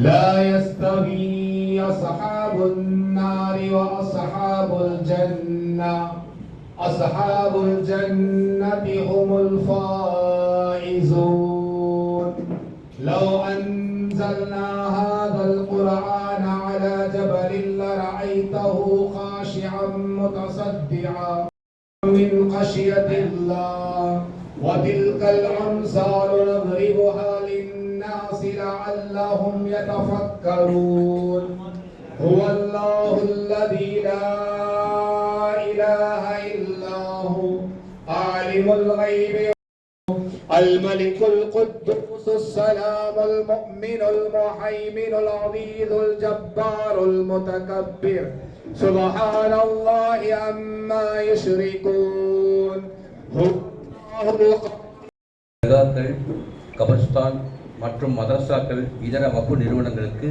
لا يستوي أصحاب النار وأصحاب الجنة. أصحاب الجنة هم الفائزون. لو أنزلنا هذا القرآن على جبل لرأيته خاشعا متصدعا من خشية الله. وتلك الأمثال نضربها هم يتفكرون. هو الله الذي لا إله إلا هو عالم الغيب. الملك القدوس السلام المؤمن المحيمن العزيز الجبار المتكبر. سبحان الله عما يشركون. هو الله القدوس قبرستان மற்றும் மதரசாக்கள் இதர வகு நிறுவனங்களுக்கு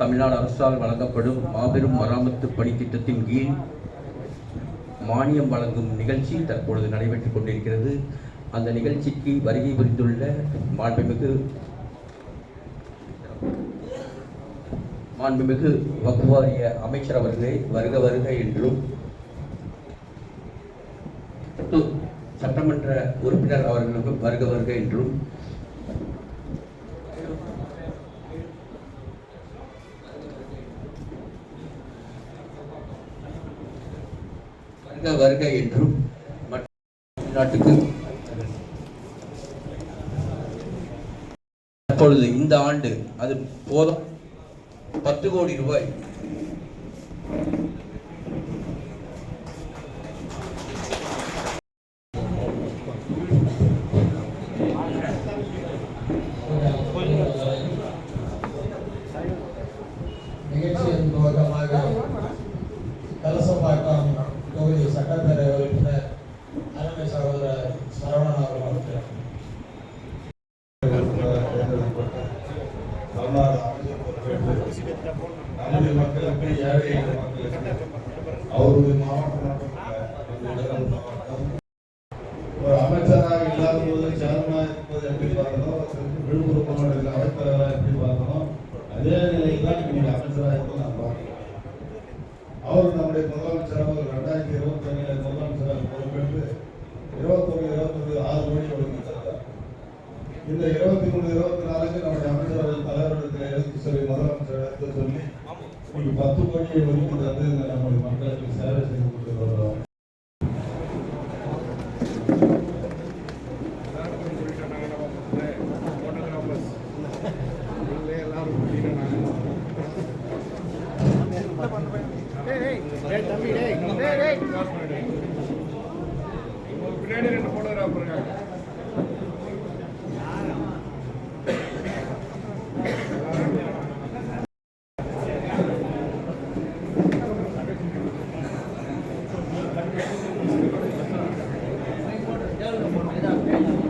தமிழ்நாடு அரசால் வழங்கப்படும் மாபெரும் மராமத்து பணி திட்டத்தின் கீழ் மானியம் வழங்கும் நிகழ்ச்சி தற்பொழுது நடைபெற்றுக் கொண்டிருக்கிறது. அந்த நிகழ்ச்சிக்கு வருகை புரிந்துள்ள மாண்புமிகு மாண்புமிகு வகுவாரிய வாரிய அமைச்சர் அவர்களே வருக வருக என்றும் சட்டமன்ற உறுப்பினர் அவர்களுக்கும் வருக வருக என்றும் வருக என்றும் நாட்டுக்கு தற்பொழுது இந்த ஆண்டு அது போதும் பத்து கோடி ரூபாய் நிகழ்ச்சியின் துவக்கமாக கலசப்பாக்கம் தொகுதி சட்டப்பேரவை உறுப்பினர் அருமை சகோதரர் சரவணன் அவர்கள் தமிழ்நாடு அமைச்சர் பொறுப்பேற்று நம்முடைய மக்களுக்கு ஏழை எளிய மக்களுக்கு அவருடைய மாவட்டம் மட்டுமல்ல நம்முடைய ஈரோடு மாவட்டம் ஒரு அமைச்சராக இல்லாத போது சேர்மனா இருப்பது எப்படி பார்த்தனோ விழுப்புரம் மாவட்டத்தில் அமைச்சராக எப்படி பார்த்தனோ அதே நிலையில் தான் இன்னைக்கு அமைச்சராக இருப்பது நான் பார்க்கிறேன் அவர் நம்முடைய முதலமைச்சராக ஒரு ரெண்டாயிரத்தி இருபத்தி ஒன்றில் முதலமைச்சராக பொறுப்பேற்று இருபத்தொன்று இருபத்தொன்று ஆறு கோடி ஒதுக்கி தந்தார் இந்த இருபத்தி மூணு இருபத்தி நாலுக்கு நம்முடைய அமைச்சரவை தலைவரிடத்தில் எடுத்து சொல்லி முதலமைச்சர் எடுத்து சொல்லி இன்னைக்கு பத்து கோடியை ஒதுக்கி தந்து நம்முடைய மக்களுக்கு சேவை செய்து Thank you.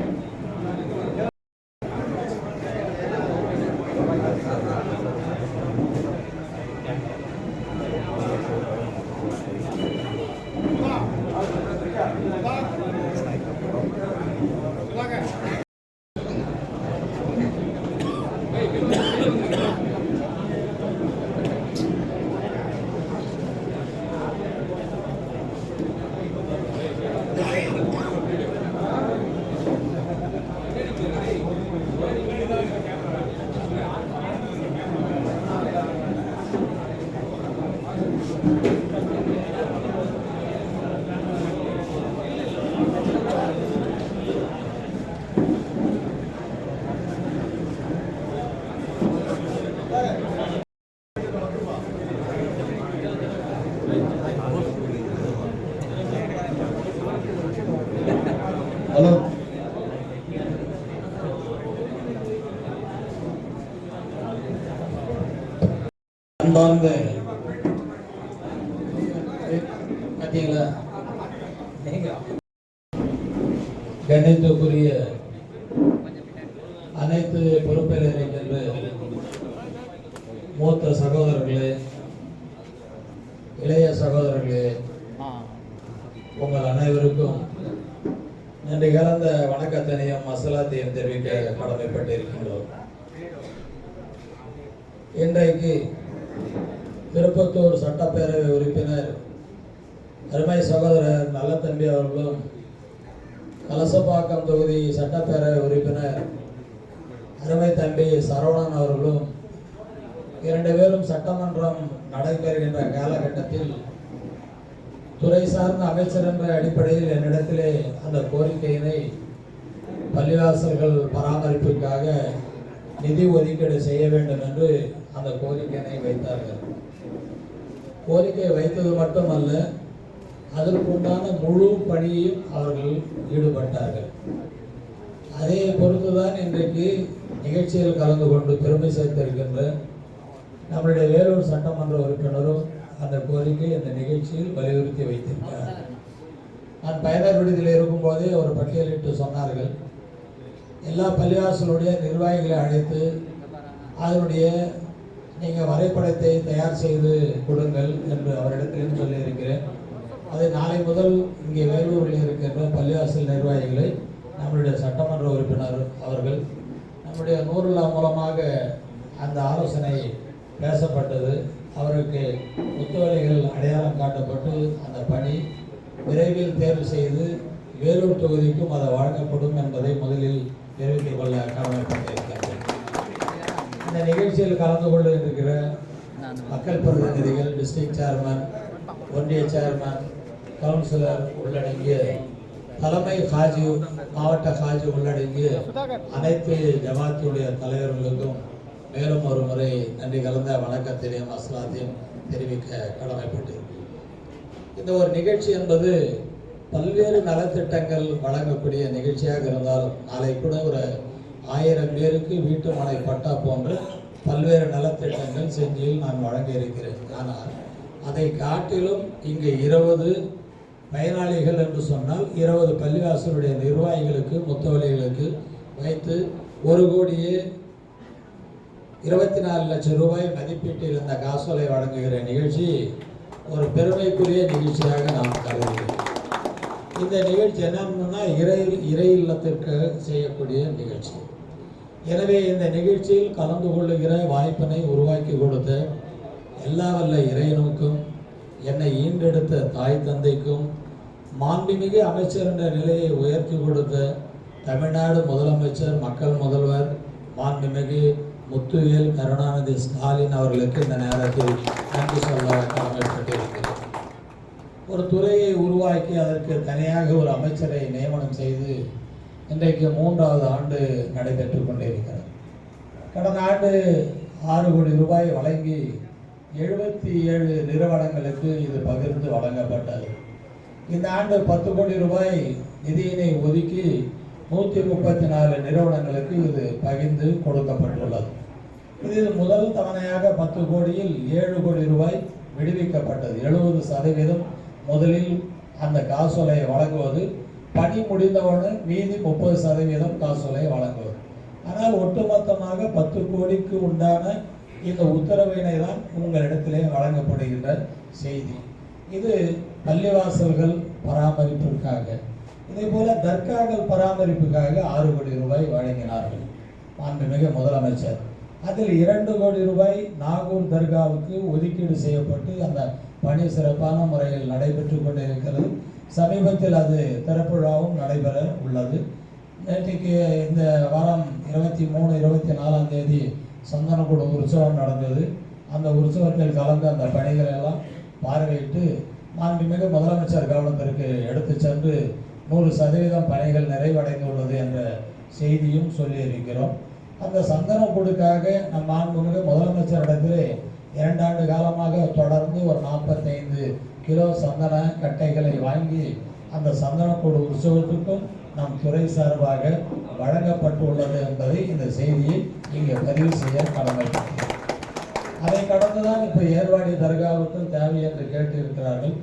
அன்பார்ந்த பார்த்தீங்களா கண்ணியத்துக்குரிய அனைத்து பொறுப்பேறிகள் மூத்த சகோதரர்களே இளைய சகோதரர்களே உங்கள் அனைவருக்கும் நன்றி கலந்த வணக்கத்தினையும் மசலாத்தையும் தெரிவிக்க கடமைப்பட்டிருக்கின்றோம். இன்றைக்கு திருப்பத்தூர் சட்டப்பேரவை உறுப்பினர் அருமை சகோதரர் நல்லத்தம்பி அவர்களும் கலசப்பாக்கம் தொகுதி சட்டப்பேரவை உறுப்பினர் அருமை தம்பி சரவணன் அவர்களும் இரண்டு பேரும் சட்டமன்றம் நடைபெறுகின்ற காலகட்டத்தில் துறை சார்ந்த அமைச்சர் என்ற அடிப்படையில் என்னிடத்திலே அந்த கோரிக்கையினை பள்ளிவாசல்கள் பராமரிப்புக்காக நிதி ஒதுக்கீடு செய்ய வேண்டும் என்று அந்த கோரிக்கையினை வைத்தார்கள். கோரிக்கை வைத்தது மட்டுமல்ல அதற்குண்டான முழு பணியையும் அவர்கள் ஈடுபட்டார்கள். அதை பொறுத்துதான் இன்றைக்கு நிகழ்ச்சியில் கலந்து கொண்டு பெருமை சேர்த்திருக்கின்ற நம்மளுடைய வேலூர் சட்டமன்ற உறுப்பினரும் அந்த கோரிக்கை அந்த நிகழ்ச்சியில் வலியுறுத்தி வைத்திருக்கிறார். நான் பயனர் விடுதியில் இருக்கும்போதே ஒரு பட்டியலிட்டு சொன்னார்கள். எல்லா பள்ளிவாசலுடைய நிர்வாகிகளை அழைத்து அதனுடைய நீங்கள் வரைபடத்தை தயார் செய்து கொடுங்கள் என்று அவரிடத்திலும் சொல்லியிருக்கிறேன். அதை நாளை முதல் இங்கே வேலூரில் இருக்கின்ற பள்ளிவாசல் நிர்வாகிகளை நம்மளுடைய சட்டமன்ற உறுப்பினர் அவர்கள் நம்முடைய நூறுலா மூலமாக அந்த ஆலோசனை பேசப்பட்டது. அவருக்கு ஒத்துழைகள் அடையாளம் காட்டப்பட்டு அந்த பணி விரைவில் தேர்வு செய்து வேலூர் தொகுதிக்கும் அது வழங்கப்படும் என்பதை முதலில் தெரிவித்துக் கொள்ள கடமைப்பட்டேன். நிகழ்ச்சியில் கலந்து கொள்ள இருக்கிற மக்கள் பிரதிநிதிகள் டிஸ்ட்ரிக்ட் சேர்மன் ஒன்றிய சேர்மன் கவுன்சிலர் உள்ளடங்கிய தலைமை ஹாஜி மாவட்ட ஹாஜி உள்ளடங்கிய அனைத்து ஜமாத்தியுடைய தலைவர்களுக்கும் மேலும் ஒரு முறை நன்றி கலந்த வணக்கத்தினையும் அஸ்லாத்தையும் தெரிவிக்க கடமைப்பட்டிருக்கிறேன். இந்த ஒரு நிகழ்ச்சி என்பது பல்வேறு நலத்திட்டங்கள் வழங்கக்கூடிய நிகழ்ச்சியாக இருந்தாலும் நாளை கூட ஒரு ஆயிரம் பேருக்கு வீட்டு மனை பட்டா போன்ற பல்வேறு நலத்திட்டங்கள் செஞ்சியில் நான் வழங்க இருக்கிறேன். ஆனால் அதை காட்டிலும் இங்கே இருபது பயனாளிகள் என்று சொன்னால் இருபது பள்ளிவாசலுடைய நிர்வாகிகளுக்கு முத்தவலிகளுக்கு வைத்து ஒரு கோடியே இருபத்தி நாலு லட்சம் ரூபாய் மதிப்பீட்டில் இருந்த காசோலை வழங்குகிற நிகழ்ச்சி ஒரு பெருமைக்குரிய நிகழ்ச்சியாக நாம் கருதுகிறேன். இந்த நிகழ்ச்சி என்னன்னா இறை இறை இல்லத்திற்கு செய்யக்கூடிய நிகழ்ச்சி. எனவே இந்த நிகழ்ச்சியில் கலந்து கொள்ளுகிற வாய்ப்பினை உருவாக்கி கொடுத்த எல்லா வல்ல இறைவனுக்கும் என்னை ஈண்டெடுத்த தாய் தந்தைக்கும் மாண்புமிகு அமைச்சர் என்ற நிலையை உயர்த்தி கொடுத்த தமிழ்நாடு முதலமைச்சர் மக்கள் முதல்வர் மாண்புமிகு முத்துவேல் கருணாநிதி ஸ்டாலின் அவர்களுக்கு இந்த நேரத்தில் நன்றி சொல்ல கடமைப்பட்டிருக்கிறேன். ஒரு துறையை உருவாக்கி அதற்கு தனியாக ஒரு அமைச்சரை நியமனம் செய்து இன்றைக்கு மூன்றாவது ஆண்டு நடைபெற்று கொண்டிருக்கிறது. கடந்த ஆண்டு ஆறு கோடி ரூபாய் வழங்கி எழுபத்தி ஏழு நிறுவனங்களுக்கு இது பகிர்ந்து வழங்கப்பட்டது. இந்த ஆண்டு பத்து கோடி ரூபாய் நிதியினை ஒதுக்கி நூற்றி முப்பத்தி நாலு நிறுவனங்களுக்கு இது பகிர்ந்து கொடுக்கப்பட்டுள்ளது. இதில் முதல் தவணையாக பத்து கோடியில் ஏழு கோடி ரூபாய் விடுவிக்கப்பட்டது. எழுபது சதவீதம் முதலில் அந்த காசோலையை வழங்குவது பணி முடிந்தவுடன் மீதி முப்பது சதவீதம் காசோலை வழங்குவது ஆனால் ஒட்டுமொத்தமாக பத்து கோடிக்கு உண்டான இந்த உத்தரவினை தான் உங்களிடத்திலே வழங்கப்படுகின்ற செய்தி. இது பள்ளிவாசல்கள் பராமரிப்பிற்காக. இதே போல தர்காக்கள் பராமரிப்புக்காக ஆறு கோடி ரூபாய் வழங்கினார்கள். மாண்புமிகு முதலமைச்சர் அதில் இரண்டு கோடி ரூபாய் நாகூர் தர்காவுக்கு ஒதுக்கீடு செய்யப்பட்டு அந்த பணி சிறப்பான முறையில் நடைபெற்று கொண்டிருக்கிறது. சமீபத்தில் அது திறப்பு விழாவும் நடைபெற உள்ளது. நேற்றைக்கு இந்த வாரம் இருபத்தி மூணு இருபத்தி நாலாம் தேதி சந்தனக்கூட உற்சவம் நடந்தது. அந்த உற்சவத்தில் கலந்து அந்த பணிகளை எல்லாம் பார்வையிட்டு மாண்புமிகு முதலமைச்சர் கவனத்திற்கு எடுத்து சென்று நூறு சதவீதம் பணிகள் நிறைவடைந்துள்ளது என்ற செய்தியும் சொல்லியிருக்கிறோம். அந்த சந்தனக்கூடுக்காக நம் மாண்புமிகு முதலமைச்சரிடத்திலே இரண்டாண்டு காலமாக தொடர்ந்து ஒரு நாற்பத்தைந்து கிலோ சந்தன கட்டைகளை வாங்கி அந்த சந்தனக்கூடு உற்சவத்துக்கும் நம் துறை சார்பாக வழங்கப்பட்டுள்ளது என்பதை இந்த செய்தியை இங்கே பதிவு செய்ய கடமைப்பட்டேன் அதை கடந்துதான் இப்போ ஏர்வாடி தர்காவுக்கும் தேவை என்று கேட்டு இருக்கிறார்கள்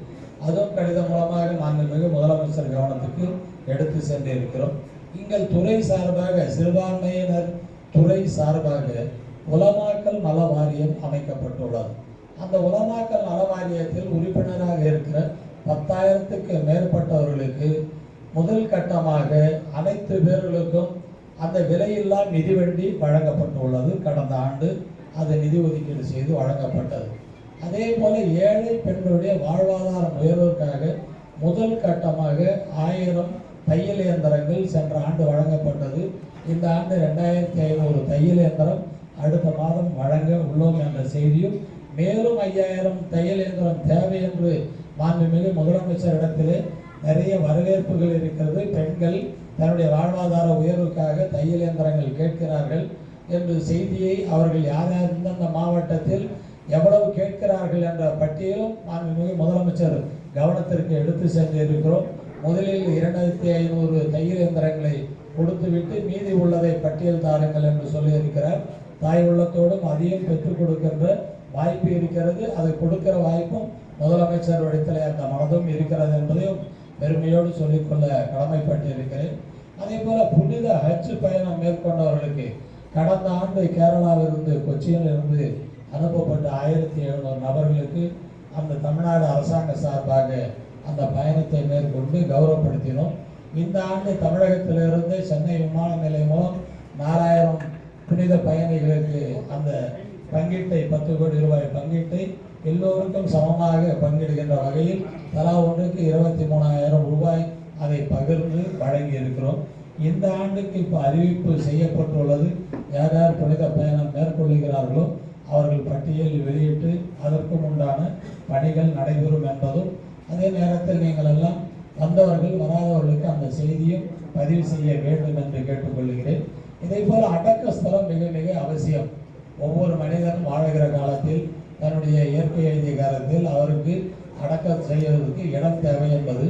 அதுவும் கடிதம் மூலமாக மாண்புமிகு முதலமைச்சர் கவனத்துக்கு எடுத்து சென்றிருக்கிறோம். எங்கள் துறை சார்பாக சிறுபான்மையினர் துறை சார்பாக உலமாக்கல் நல வாரியம் அமைக்கப்பட்டுள்ளது. அந்த உலமாக்கல் நலவாரியத்தில் உறுப்பினராக இருக்கிற பத்தாயிரத்துக்கு மேற்பட்டவர்களுக்கு முதல் கட்டமாக அனைத்து பேர்களுக்கும் அந்த விலையில்லா மிதிவண்டி வழங்கப்பட்டுள்ளது. கடந்த ஆண்டு அது நிதி ஒதுக்கீடு செய்து வழங்கப்பட்டது. அதே போல ஏழை பெண்களுடைய வாழ்வாதாரம் உயர்வதற்காக முதல் கட்டமாக ஆயிரம் தையல் இயந்திரங்கள் சென்ற ஆண்டு வழங்கப்பட்டது. இந்த ஆண்டு ரெண்டாயிரத்தி ஐநூறு தையல் இயந்திரம் அடுத்த மாதம் வழங்க உள்ளோம் என்ற செய்தியும் மேலும் ஐயாயிரம் தையல் இயந்திரம் தேவை என்று மாண்புமிகு முதலமைச்சரிடத்திலே நிறைய வரவேற்புகள் இருக்கிறது. பெண்கள் தன்னுடைய வாழ்வாதார உயர்வுக்காக தையல் இயந்திரங்கள் கேட்கிறார்கள் என்று செய்தியை அவர்கள் யார் யார் இந்தந்த மாவட்டத்தில் எவ்வளவு கேட்கிறார்கள் என்ற பட்டியலும் மாண்புமிகு முதலமைச்சர் கவனத்திற்கு எடுத்து சென்று இருக்கிறோம் முதலில் இரண்டாயிரத்தி ஐநூறு தையல் இயந்திரங்களை கொடுத்துவிட்டு மீதி உள்ளதை பட்டியல் தாருங்கள் என்று சொல்லியிருக்கிறார். தாய் உள்ளத்தோடும் அதையும் பெற்றுக் கொடுக்கின்ற வாய்ப்பு இருக்கிறது அதை கொடுக்கிற வாய்ப்பும் முதலமைச்சர் இடத்திலே அந்த மனதும் இருக்கிறது என்பதையும் பெருமையோடு சொல்லிக்கொள்ள கடமைப்பட்டிருக்கிறேன். அதே போல புனித ஹஜ் பயணம் மேற்கொண்டவர்களுக்கு கடந்த ஆண்டு கேரளாவிலிருந்து கொச்சியிலிருந்து அனுப்பப்பட்ட ஆயிரத்தி எழுநூறு நபர்களுக்கு அந்த தமிழ்நாடு அரசாங்க சார்பாக அந்த பயணத்தை மேற்கொண்டு கௌரவப்படுத்தினோம். இந்த ஆண்டு தமிழகத்திலிருந்து சென்னை விமான நிலையம் மூலம் நாலாயிரம் புனித பயணிகளுக்கு அந்த பங்கீட்டை பத்து கோடி ரூபாய் பங்கீட்டை எல்லோருக்கும் சமமாக பங்கிடுகின்ற வகையில் தலா ஒன்றுக்கு இருபத்தி மூணாயிரம் ரூபாய் அதை பகிர்ந்து வழங்கி இருக்கிறோம் இந்த ஆண்டுக்கு இப்போ அறிவிப்பு செய்யப்பட்டுள்ளது. யார் யார் புனித பயணம் மேற்கொள்கிறார்களோ அவர்கள் பட்டியல் வெளியிட்டு அதற்கும் உண்டான பணிகள் நடைபெறும் என்பதும் அதே நேரத்தில் நீங்கள் எல்லாம் வந்தவர்கள் வராதவர்களுக்கு அந்த செய்தியும் பதிவு செய்ய வேண்டும் என்று கேட்டுக்கொள்கிறேன். இதே போல் அடக்க ஸ்தலம் மிக மிக அவசியம். ஒவ்வொரு மனிதனும் வாழ்கிற காலத்தில் தன்னுடைய இயற்கை எழுதிய காலத்தில் அவருக்கு அடக்கம் செய்வதற்கு இடம் தேவை என்பது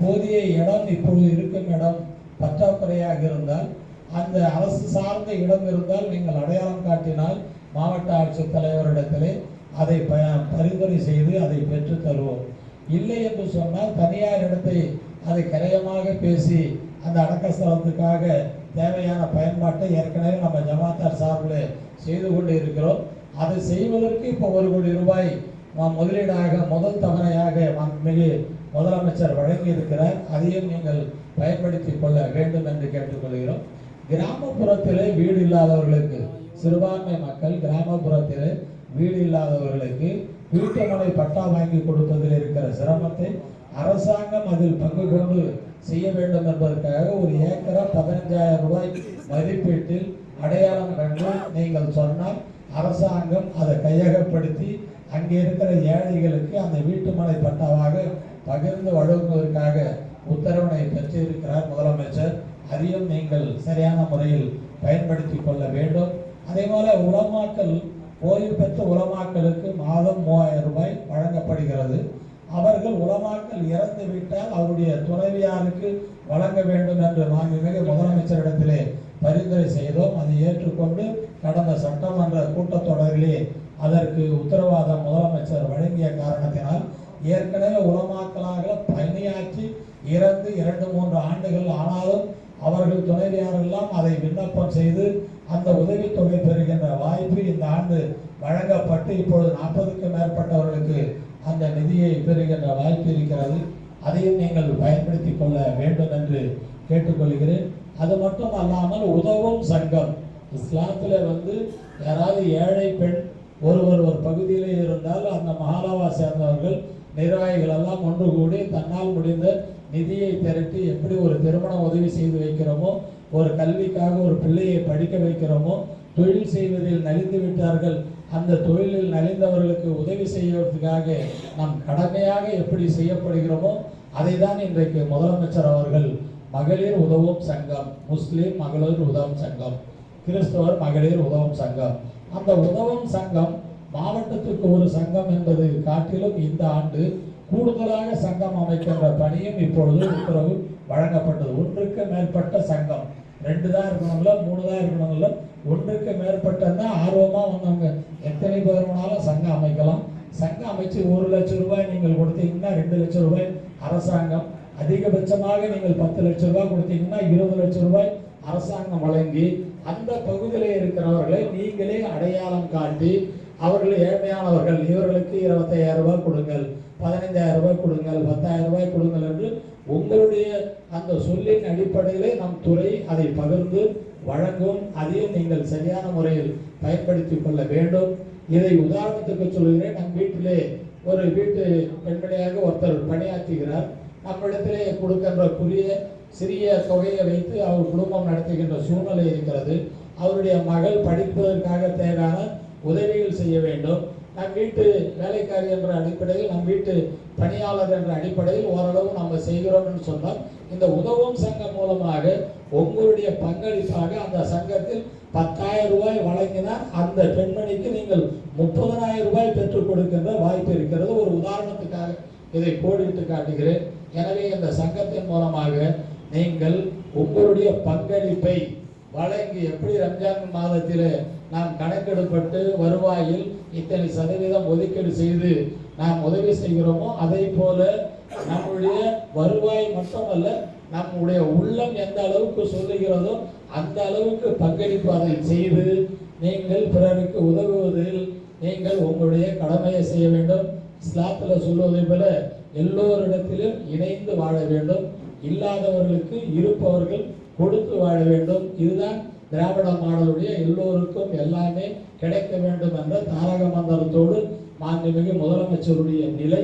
போதிய இடம் இப்பொழுது இருக்கும் இடம் பற்றாக்குறையாக இருந்தால் அந்த அரசு சார்ந்த இடம் இருந்தால் நீங்கள் அடையாளம் காட்டினால் மாவட்ட ஆட்சித் தலைவரிடத்திலே அதை ப பரிந்துரை செய்து அதை பெற்றுத்தருவோம் இல்லை என்று சொன்னால் தனியார் இடத்தை அதை கரையமாக பேசி அந்த அடக்க ஸ்தலத்துக்காக தேவையான பயன்பாட்டை ஏற்கனவே நம்ம ஜமாத்தார் சார்பில் செய்து கொண்டு இருக்கிறோம் அதை செய்வதற்கு இப்போ ஒரு கோடி ரூபாய் நாம் முதலீடாக முதல் தவணையாக மிகு முதலமைச்சர் வழங்கியிருக்கிறார். அதையும் நீங்கள் பயன்படுத்தி கொள்ள வேண்டும் என்று கேட்டுக்கொள்கிறோம். கிராமப்புறத்திலே வீடு இல்லாதவர்களுக்கு சிறுபான்மை மக்கள் கிராமப்புறத்திலே வீடு இல்லாதவர்களுக்கு வீட்டுமனை பட்டா வாங்கி கொடுப்பதில் இருக்கிற சிரமத்தை அரசாங்கம் அதில் பங்கு கொண்டு செய்ய வேண்டும் என்பதற்காக ஒரு ஏக்கரா பதினஞ்சாயிரம் ரூபாய் மதிப்பீட்டில் அடையாளம் கண்டு நீங்கள் சொன்னால் அரசாங்கம் அதை கையகப்படுத்தி அங்கே இருக்கிற ஏழைகளுக்கு அந்த வீட்டுமனை பட்டாவாக பகிர்ந்து வழங்குவதற்காக உத்தரவினை பெற்றிருக்கிறார் முதலமைச்சர். அதையும் நீங்கள் சரியான முறையில் பயன்படுத்தி கொள்ள வேண்டும். அதே போல உலமாக்கல் ஓய்வு பெற்ற உலமாக்களுக்கு மாதம் மூவாயிரம் ரூபாய் வழங்கப்படுகிறது. அவர்கள் உலமாக்கல் இறந்து விட்டால் அவருடைய துணைவியாருக்கு வழங்க வேண்டும் என்று நாங்கள் மிக முதலமைச்சரிடத்திலே பரிந்துரை செய்தோம். அதை ஏற்றுக்கொண்டு கடந்த சட்டமன்ற கூட்டத்தொடரிலே அதற்கு உத்தரவாதம் முதலமைச்சர் வழங்கிய காரணத்தினால் ஏற்கனவே உலமாக்கலாக பணியாற்றி இறந்து இரண்டு மூன்று ஆண்டுகள் ஆனாலும் அவர்கள் துணைவியாரெல்லாம் அதை விண்ணப்பம் செய்து அந்த உதவித்தொகை பெறுகின்ற வாய்ப்பு இந்த ஆண்டு வழங்கப்பட்டு இப்பொழுது நாற்பதுக்கும் மேற்பட்டவர்களுக்கு அந்த நிதியை பெறுகின்ற வாய்ப்பு இருக்கிறது. அதையும் நீங்கள் பயன்படுத்தி கொள்ள வேண்டும் என்று கேட்டுக்கொள்கிறேன். அது மட்டும் அல்லாமல் உதவும் சங்கம். இஸ்லாத்தில் வந்து யாராவது ஏழை பெண் ஒருவர் ஒரு பகுதியிலே இருந்தால் அந்த மகாலாவா சேர்ந்தவர்கள் நிர்வாகிகள் எல்லாம் ஒன்று கூடி தன்னால் முடிந்த நிதியை திரட்டி எப்படி ஒரு திருமண உதவி செய்து வைக்கிறோமோ ஒரு கல்விக்காக ஒரு பிள்ளையை படிக்க வைக்கிறோமோ தொழில் செய்வதில் நலிந்து விட்டார்கள் அந்த தொழிலில் நலிந்தவர்களுக்கு உதவி செய்வதற்காக நாம் கடமையாக எப்படி செய்யப்படுகிறோமோ அதை தான் இன்றைக்கு முதலமைச்சர் அவர்கள் மகளிர் உதவும் சங்கம் முஸ்லீம் மகளிர் உதவும் சங்கம் கிறிஸ்தவர் மகளிர் உதவும் சங்கம். அந்த உதவும் சங்கம் மாவட்டத்துக்கு ஒரு சங்கம் என்பது காட்டிலும் இந்த ஆண்டு கூடுதலாக சங்கம் அமைக்கின்ற பணியும் இப்பொழுது உத்தரவு வழங்கப்பட்டது. ஒன்றுக்கு மேற்பட்ட சங்கம். ரெண்டு தான் இருக்கணும்ல மூணு தான் இருக்கணும்ல. ஒன்றுக்கு மேற்பட்டன்னா ஆர்வமாக வந்தவங்க எத்தனை பேர் வேணாலும் சங்கம் அமைக்கலாம். சங்கம் அமைச்சு ஒரு லட்சம் ரூபாய் நீங்கள் கொடுத்தீங்கன்னா ரெண்டு லட்சம் ரூபாய். அரசாங்கம் அதிகபட்சமாக நீங்கள் பத்து லட்சம் ரூபாய் கொடுத்தீங்கன்னா இருபது லட்சம் ரூபாய் அரசாங்கம் வழங்கி அந்த பகுதியில் இருக்கிறவர்களை நீங்களே அடையாளம் காட்டி அவர்கள் ஏழ்மையானவர்கள் இவர்களுக்கு இருபத்தையாயிரம் ரூபாய் கொடுங்கள் பதினைந்தாயிரம் ரூபாய் கொடுங்கள் பத்தாயிரம் ரூபாய் கொடுங்கள் என்று உங்களுடைய அந்த சொல்லின் அடிப்படையிலே நம் துறை அதை பகிர்ந்து வழங்கும். அதையும் நீங்கள் சரியான முறையில் பயன்படுத்திக் கொள்ள வேண்டும். இதை உதாரணத்துக்கு சொல்கிறேன். நம் வீட்டிலே ஒரு வீட்டு பெண்மணியாக ஒருத்தர் பணியாற்றுகிறார். நம்மிடத்திலே கொடுக்கின்ற புதிய சிறிய தொகையை வைத்து அவர் குடும்பம் நடத்துகின்ற சூழ்நிலை இருக்கிறது. அவருடைய மகள் படிப்பதற்காக தேவையான உதவிகள் செய்ய வேண்டும். நம் வீட்டு வேலைக்காரி என்ற அடிப்படையில் நம் வீட்டு பணியாளர் என்ற அடிப்படையில் ஓரளவு நம்ம செய்கிறோம் என்று சொன்னால் இந்த உதவும் சங்கம் மூலமாக உங்களுடைய பங்களிப்பாக அந்த சங்கத்தில் பத்தாயிரம் ரூபாய் வழங்கினால் அந்த பெண்மணிக்கு நீங்கள் முப்பதனாயிரம் ரூபாய் பெற்றுக் கொடுக்கின்ற வாய்ப்பு இருக்கிறது. ஒரு உதாரணத்துக்காக இதை கோடிட்டு காட்டுகிறேன். எனவே இந்த சங்கத்தின் மூலமாக நீங்கள் உங்களுடைய பங்களிப்பை வழங்கி எப்படி ரம்ஜான் மாதத்தில் நாம் கணக்கெடுப்பட்டு வருவாயில் இத்தனை சதவீதம் ஒதுக்கீடு செய்து நாம் உதவி செய்கிறோமோ அதே போல நம்முடைய வருவாய் மட்டுமல்ல நம்முடைய உள்ளம் எந்த அளவுக்கு சொல்லுகிறதோ அந்த அளவுக்கு பங்களிப்பு அதை செய்து நீங்கள் பிறருக்கு உதவுவதில் நீங்கள் உங்களுடைய கடமையை செய்ய வேண்டும். இஸ்லாத்தில் சொல்வதை போல எல்லோரிடத்திலும் இணைந்து வாழ வேண்டும். இல்லாதவர்களுக்கு இருப்பவர்கள் கொடுத்து வாழ வேண்டும். இதுதான் திராவிட மாடலுடைய எல்லோருக்கும் எல்லாமே கிடைக்க வேண்டும் என்ற தாரக மந்திரத்தோடு மாண்புமிகு முதலமைச்சருடைய நிலை.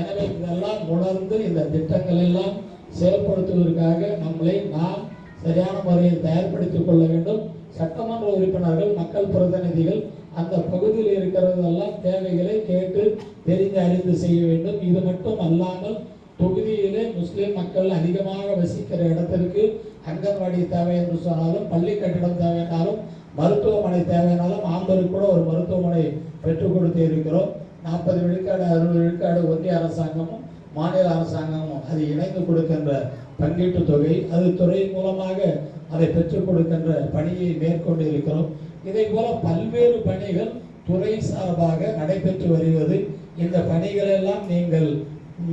எனவே இதெல்லாம் உணர்ந்து இந்த திட்டங்கள் எல்லாம் செயல்படுத்துவதற்காக நம்மளை நாம் சரியான முறையில் தயார்படுத்திக் கொள்ள வேண்டும். சட்டமன்ற உறுப்பினர்கள் மக்கள் பிரதிநிதிகள் அந்த பகுதியில் இருக்கிறதெல்லாம் தேவைகளை கேட்டு தெரிந்து அறிந்து செய்ய வேண்டும். இது மட்டும் அல்லாமல் தொகுதியிலே முஸ்லிம் மக்கள் அதிகமாக வசிக்கிற இடத்திற்கு அங்கன்வாடி தேவை என்று சொன்னாலும் பள்ளி கட்டிடம் தேவைனாலும் மருத்துவமனை தேவைனாலும் ஆம்பருக்கு கூட ஒரு மருத்துவமனை பெற்றுக் கொடுத்து இருக்கிறோம். நாற்பது விழுக்காடு அறுபது விழுக்காடு ஒன்றிய அரசாங்கமும் மாநில அரசாங்கமும் அது இணைந்து கொடுக்கின்ற பங்கீட்டு தொகை அது துறை மூலமாக அதை பெற்றுக் கொடுக்கின்ற பணியை மேற்கொண்டு இருக்கிறோம். இதை போல பல்வேறு பணிகள் துறை சார்பாக நடைபெற்று வருகிறது. இந்த பணிகள் எல்லாம் நீங்கள்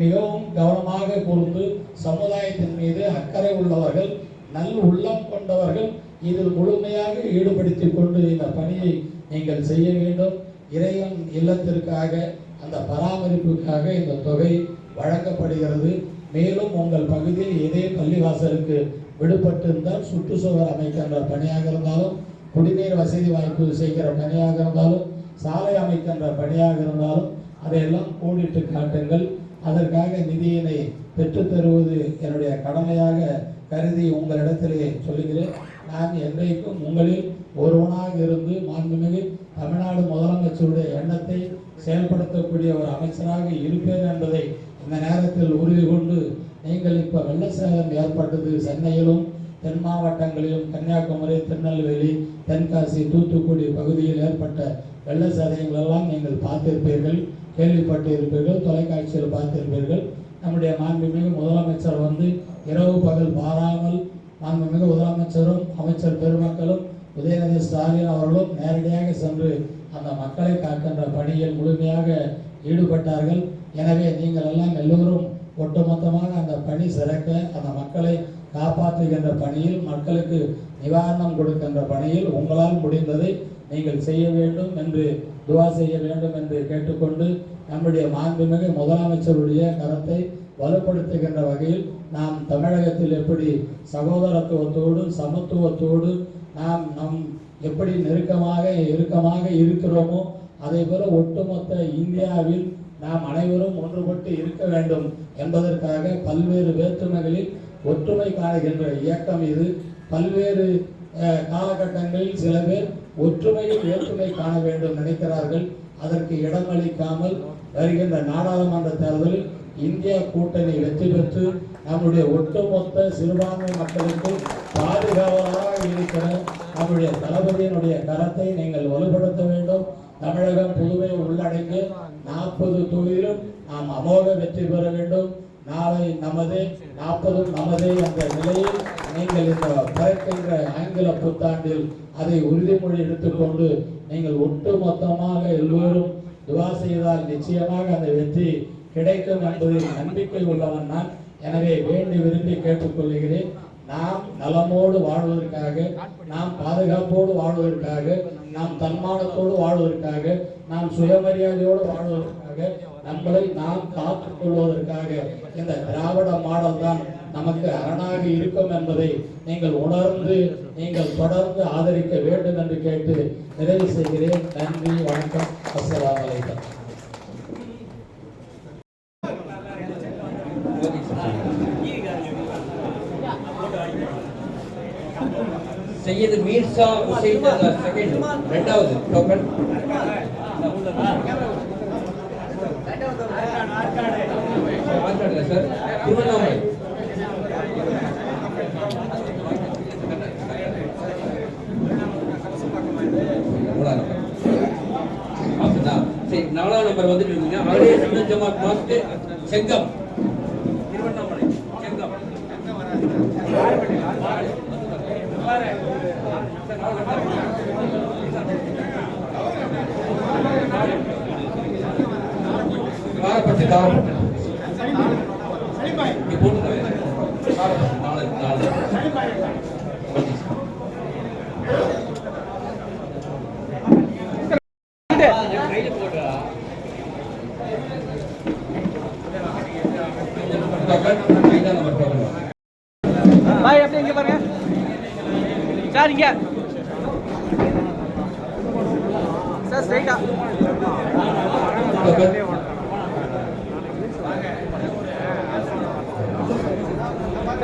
மிகவும் கவனமாக கூர்ந்து சமுதாயத்தின் மீது அக்கறை உள்ளவர்கள் நல் உள்ளம் கொண்டவர்கள் இதில் முழுமையாக ஈடுபடுத்திக் கொண்டு இந்த பணியை நீங்கள் செய்ய வேண்டும். இறைவன் இல்லத்திற்காக அந்த பராமரிப்புக்காக இந்த தொகை வழங்கப்படுகிறது. மேலும் உங்கள் பகுதியில் இதே பள்ளிவாசலுக்கு விடுபட்டிருந்தால் சுற்றுச்சுவர் அமைக்கின்ற பணியாக இருந்தாலும் குடிநீர் வசதி வாய்ப்பு செய்கிற பணியாக இருந்தாலும் சாலை அமைக்கின்ற பணியாக இருந்தாலும் அதையெல்லாம் கோடிட்டு காட்டுங்கள். அதற்காக நிதியினை பெற்றுத் தருவது என்னுடைய கடமையாக கருதி உங்களிடத்திலே சொல்லுகிறேன். நான் என்றைக்கும் உங்களில் ஒருவனாக இருந்து மாண்புமிகு தமிழ்நாடு முதலமைச்சருடைய எண்ணத்தை செயல்படுத்தக்கூடிய ஒரு அமைச்சராக இருப்பேன் என்பதை இந்த நேரத்தில் உறுதி கொண்டு நீங்கள் இப்போ வெள்ள சேதம் ஏற்பட்டது சென்னையிலும் தென் மாவட்டங்களிலும் கன்னியாகுமரி திருநெல்வேலி தென்காசி தூத்துக்குடி பகுதியில் ஏற்பட்ட வெள்ள சேதங்கள் நீங்கள் பார்த்திருப்பீர்கள். கேள்விப்பட்டிருப்பீர்கள் தொலைக்காட்சியில் பார்த்திருப்பீர்கள். நம்முடைய மாண்புமிகு முதலமைச்சர் வந்து இரவு பகல் பாராமல் மாண்புமிகு முதலமைச்சரும் அமைச்சர் பெருமக்களும் உதயநிதி ஸ்டாலின் அவர்களும் நேரடியாக சென்று அந்த மக்களை காக்கின்ற பணியில் முழுமையாக ஈடுபட்டார்கள். எனவே நீங்கள் எல்லாம் எல்லோரும் ஒட்டுமொத்தமாக அந்த பணி சிறக்க அந்த மக்களை காப்பாற்றுகின்ற பணியில் மக்களுக்கு நிவாரணம் கொடுக்கின்ற பணியில் உங்களால் முடிந்ததை நீங்கள் செய்ய வேண்டும் என்று துவா செய்ய வேண்டும் என்று கேட்டுக்கொண்டு நம்முடைய மாண்புமிகு முதலமைச்சருடைய கரத்தை வலுப்படுத்துகின்ற வகையில் நாம் தமிழகத்தில் எப்படி சகோதரத்துவத்தோடு சமத்துவத்தோடு நாம் நம் எப்படி நெருக்கமாக இறுக்கமாக இருக்கிறோமோ அதே போல ஒட்டுமொத்த இந்தியாவில் நாம் அனைவரும் ஒன்றுபட்டு இருக்க வேண்டும் என்பதற்காக பல்வேறு வேற்றுமைகளில் ஒற்றுமை காணுகின்ற இயக்கம் இது. பல்வேறு காலகட்டங்களில் சில பேர் ஒற்றுமையில் வேற்றுமை காண வேண்டும் நினைக்கிறார்கள். அதற்கு இடமளிக்காமல் வருகின்ற நாடாளுமன்ற தேர்தலில் இந்தியா கூட்டணி வெற்றி பெற்று நம்முடைய ஒட்டுமொத்த சிறுபான்மை மக்களுக்கு பாதுகாவலாக இருக்கிற நம்முடைய தளபதியினுடைய கரத்தை நீங்கள் வலுப்படுத்த வேண்டும். தமிழகம் புதுவை உள்ளடங்கி நாற்பது தொகுதியிலும் நாம் அமோக வெற்றி பெற வேண்டும். நாளை நமது நாற்பதும் நமதே என்ற நிலையில் நீங்கள் இந்த பிறக்கின்ற ஆங்கில புத்தாண்டில் அதை உறுதிமொழி எடுத்துக்கொண்டு நீங்கள் ஒட்டு மொத்தமாக எல்லோரும் துவா செய்தால் நிச்சயமாக அந்த வெற்றி கிடைக்கும் என்பதில் நம்பிக்கை உள்ளவன் நான். எனவே வேண்டி விரும்பி கேட்டுக்கொள்கிறேன். நாம் நலமோடு வாழ்வதற்காக நாம் பாதுகாப்போடு வாழ்வதற்காக நாம் தன்மானத்தோடு வாழ்வதற்காக நாம் சுயமரியாதையோடு வாழ்வதற்காக நம்மளை நாம் காத்துக் கொள்வதற்காக இந்த திராவிட மாடல் தான் நமக்கு அரணாக இருக்கும் என்பதை நீங்கள் உணர்ந்து நீங்கள் தொடர்ந்து ஆதரிக்க வேண்டும் என்று கேட்டு நிறைவு செய்கிறேன். நன்றி வணக்கம். அஸ்லாம் வலைக்கம் சையது மீர்சா ஹுசைன் செகண்ட் ரெண்டாவது டோக்கன். சார் திருவண்ணாமலை. சரி நாலாம் நம்பர் வந்துட்டு இருக்கீங்க. அவரே சுந்தர் ஜமாத் மாஸ்க்கு செங்கம் திருவண்ணாமலை செங்கம் நீ போட்டுக்கவே காரப்பட்டு நாலு நாலு டோக்கன் ஐந்தாம் நம்பர் டோக்கன் பாய் அப்படியே இங்க பாருங்க சார் இங்க சார் ஸ்ட்ரைட்டா டோக்கன் சார்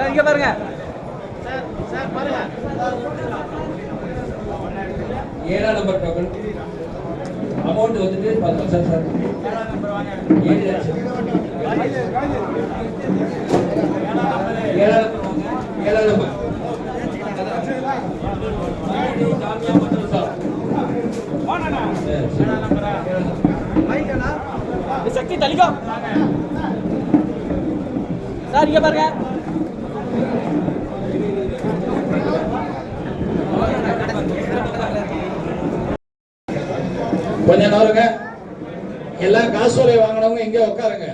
இங்க பாருங்க. ஏழாம் நம்பர் டோக்கன் அமௌண்ட் வந்துட்டு பத்து லட்சம் சார். ஏழு லட்சம். ஏழாம் நம்பர் வாங்க. ஏழாம் நம்பர் ஜாமியா மதரசா. சரி, சரி. இது சக்தி தலிகா சார் இங்க பாருங்க. கொஞ்ச நேரங்க எல்லா காசோலை வாங்கினவங்க இங்கே உட்காருங்க.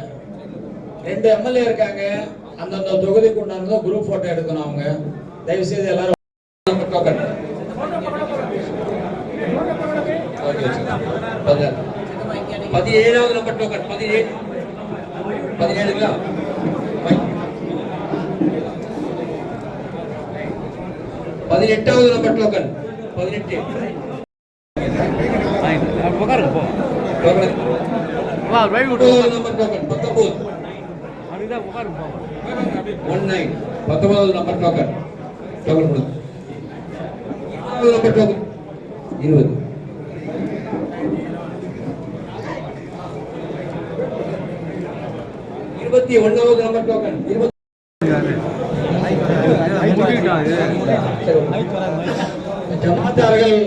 ரெண்டு எம்எல்ஏ இருக்காங்க. அந்தந்த தொகுதிக்கு உண்டானதும் குரூப் போட்டோ எடுக்கணும் அவங்க. தயவு செய்து எல்லாரும் நம்பர் டோக்கன் ஓகே, சரி. பதினாறு. பதினேழாவது நம்பர் டோக்கன் பதினேழு பதினேழுங்களா வை. பதினெட்டாவது நம்பர் டோக்கன் பதினெட்டு உட்காருங்க போ டோக்கன் வா டிரைவ் பத்தொன்பதாவது நம்பர் டோக்கன் பத்தொன்பது. அதுதான் உட்காருங்க போ. ஒன் நைன் பத்தொன்பதாவது நம்பர் டோக்கன் டோக்கன் கொடுங்க. இருபதாவது நம்பர் டோக்கன் இருபது. இருபத்தி ஒன்னாவது நம்பர் டோக்கன் இருபத்தி ஜமாத்தார்கள்